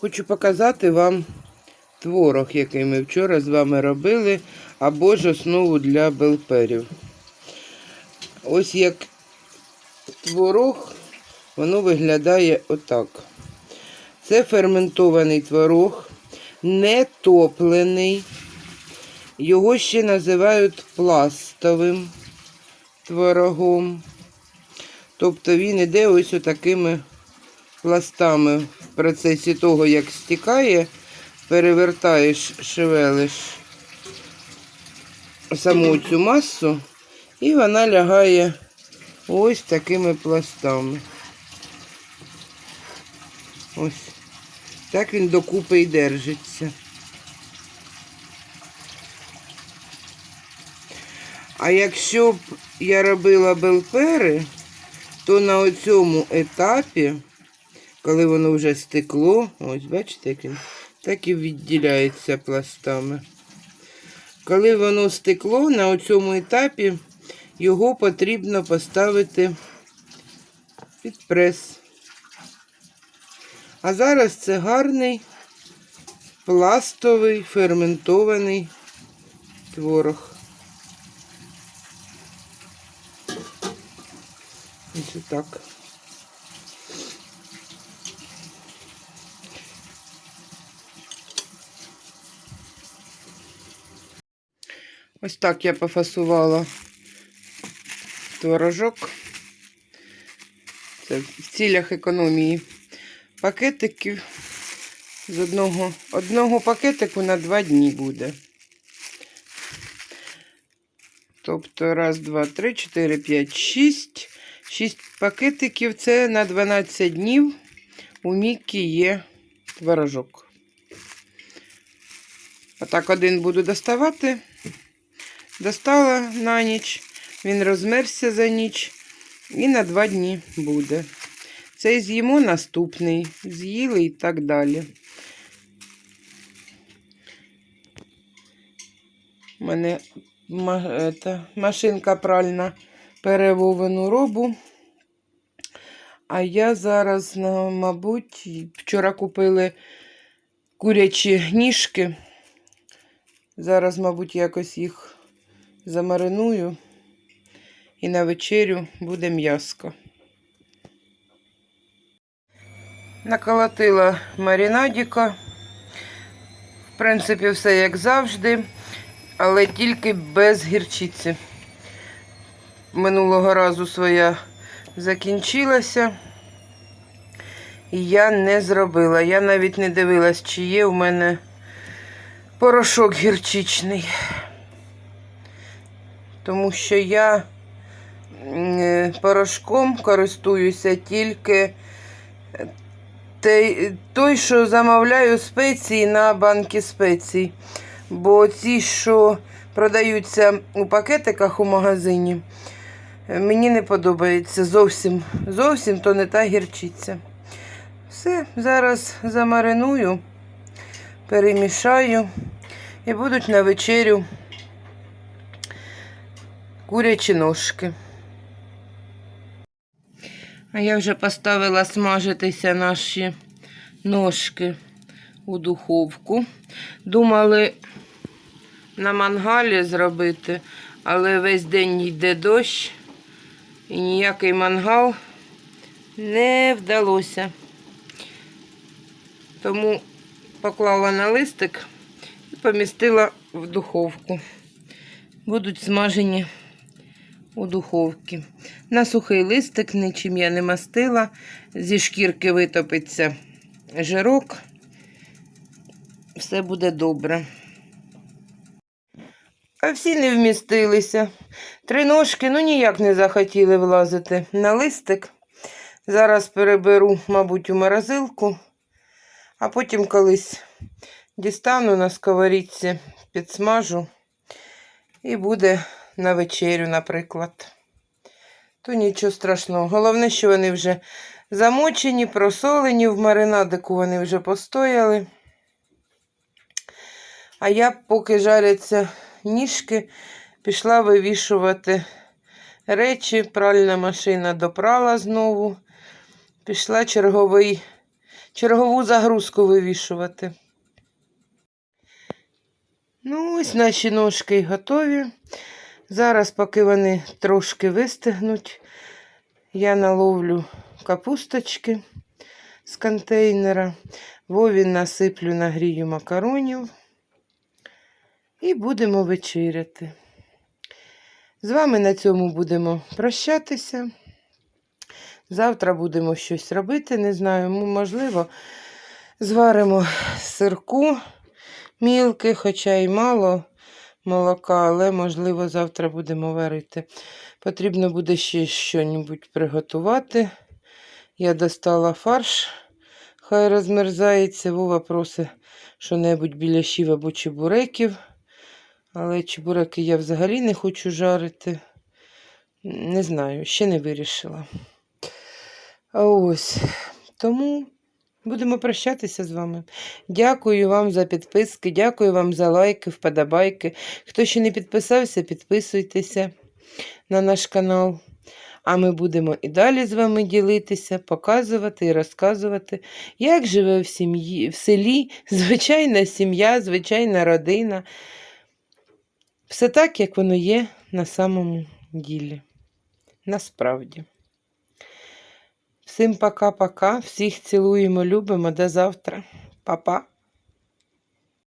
Хочу показати вам творог, який ми вчора з вами робили, або ж основу для белперів. Ось як творог, воно виглядає отак. Це ферментований творог, не топлений. Його ще називають пластовим творогом. Тобто він іде ось отакими пластами в процесі того, як стікає, перевертаєш, шевелиш саму цю масу, і вона лягає ось такими пластами. Ось. Так він докупи і держиться. А якщо б я робила белпери, то на оцьому етапі, коли воно вже стекло, ось бачите, як він, так і відділяється пластами. Коли воно стекло, на оцьому етапі його потрібно поставити під прес. А зараз це гарний пластовий ферментований творог. Ось так. Ось так я пофасувала творожок. Це в цілях економії пакетиків. З одного, одного пакетику на два дні буде. Тобто раз, два, три, чотири, п'ять, шість. Шість пакетиків це на 12 днів у Мікі є творожок. Отак один буду доставати. Достала на ніч, він розмерся за ніч і на два дні буде. Цей з'їмо наступний, з'їли і так далі. У мене ма- машинка пральна перевовину робу. А я зараз, мабуть, вчора купили курячі ніжки. Зараз, мабуть, якось їх замариную. І на вечерю буде м'яско. Наколотила маринадіка. В принципі, все як завжди, але тільки без гірчиці. Минулого разу своя закінчилася. І я не зробила. Я навіть не дивилась, чи є у мене порошок гірчичний. Тому що я е, порошком користуюся тільки той, що замовляю спеції на банки спецій. Бо ці, що продаються у пакетиках у магазині, е, мені не подобається зовсім. Зовсім то не та гірчиця. Все, зараз замариную, перемішаю і будуть на вечерю курячі ножки. А я вже поставила смажитися наші ножки у духовку. Думали на мангалі зробити, але весь день йде дощ і ніякий мангал не вдалося. Тому поклала на листик і помістила в духовку. Будуть смажені у духовці. На сухий листик нічим я не мастила. Зі шкірки витопиться жирок. Все буде добре. А всі не вмістилися. Три ножки, ну ніяк не захотіли влазити на листик. Зараз переберу, мабуть, у морозилку, а потім колись дістану на сковорідці, підсмажу і буде на вечерю, наприклад. То нічого страшного. Головне, що вони вже замочені, просолені, в маринадику вони вже постояли. А я, поки жаряться ніжки, пішла вивішувати речі. Пральна машина допрала знову. Пішла черговий чергову загрузку вивішувати. Ну, ось наші ножки готові. Зараз, поки вони трошки вистигнуть, я наловлю капусточки з контейнера. Вові насиплю нагрію макаронів і будемо вечеряти. З вами на цьому будемо прощатися. Завтра будемо щось робити, не знаю, можливо, зваримо сирку мілки, хоча й мало молока, але, можливо, завтра будемо варити. Потрібно буде ще щось приготувати. Я достала фарш, хай розмерзається. Вова просить що-небудь біля щів або чебуреків. Але чебуреки я взагалі не хочу жарити. Не знаю, ще не вирішила. А ось. Тому будемо прощатися з вами. Дякую вам за підписки, дякую вам за лайки, вподобайки. Хто ще не підписався, підписуйтеся на наш канал. А ми будемо і далі з вами ділитися, показувати і розказувати, як живе в, сім'ї, в селі звичайна сім'я, звичайна родина. Все так, як воно є на самому ділі. Насправді. Всім пока-пока. Всіх цілуємо, любимо. До завтра. Па-па.